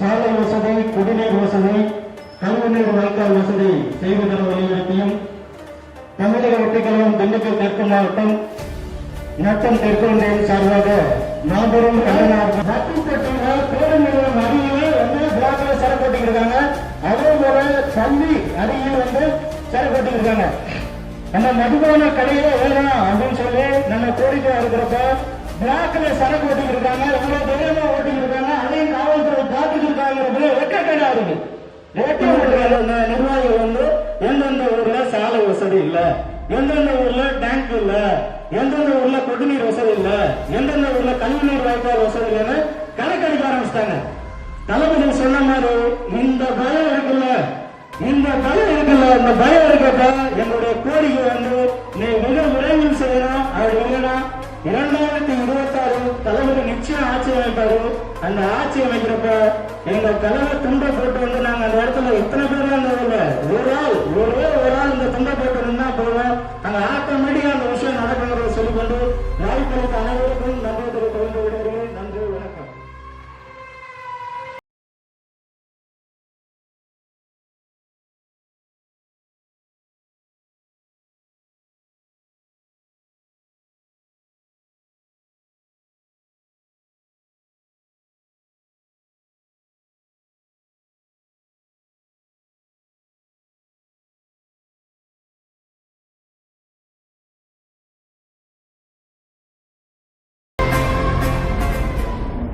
சாலை வசதி குடிநீர் வசதி கழிவுநீர் வாய்க்கால் வசதி செய்வதன் வலியுறுத்தியும் தமிழக ஒட்டிகளும் திண்டுக்கல் தெற்கு மாவட்டம் நட்டம் தெற்கு தெற்கொன்றின் சார்பாக மாபெரும் கண்டனார்த்தப்பட்டியில பேருந்து அருகிலே வந்து பிளாக்ல சரக்கு ஓட்டிக்கிருக்காங்க அதே போல பள்ளி அருகில் வந்து சரக்கு ஓட்டிக்கிருக்காங்க நம்ம மதுபான கடையில வேணும் அப்படின்னு சொல்லி நம்ம கோரிக்கை இருக்கிறப்ப பிளாக்ல சரக்கு ஓட்டிக்கிட்டு இருக்காங்க. இவ்வளவு தைரியமா ஓட்டிக்கிட்டு வெட்ட நிர்வாகிகள் வந்து எந்தெந்த ஊர்ல சாலை வசதி இல்ல? எந்தெந்த ஊர்ல டேங்க் இல்ல? எந்தெந்த ஊர்ல குடிநீர் வசதி இல்ல? எந்தெந்த ஊர்ல கழிவுநீர் வாய்க்கால் வசதி இல்லைன்னு கணக்கெடுக்க ஆரம்பிச்சிட்டாங்க. தளபதி சொன்ன மாதிரி இந்த பயம் இருக்குல்ல? இந்த பயம் இருக்குல்ல? இந்த பயம் இருக்கப்ப என்னுடைய கோரிக்கை வந்து நீ மிக விரைவில் செய்யணும். அவர் இல்லைன்னா இரண்டாயிரத்தி இருபத்தி ஆறு தலைவர் நிச்சயம் ஆட்சி அமைப்பாரு. அந்த ஆட்சி அமைக்கிறப்ப எங்க தலைவர் துண்டை போட்டு வந்து அந்த இடத்துல எத்தனை பேர் அந்த ஊர்ல ஒரு ஆள் ஒரே ஒரு ஆள் இந்த துண்டை போட்டு நின்னா போதும். அங்க ஆட்டோமேட்டிக்கா அந்த விஷயம் நடக்குங்கிறத சொல்லிக்கொண்டு வாய்ப்பளித்த அனைவருக்கும் நம்மளுடைய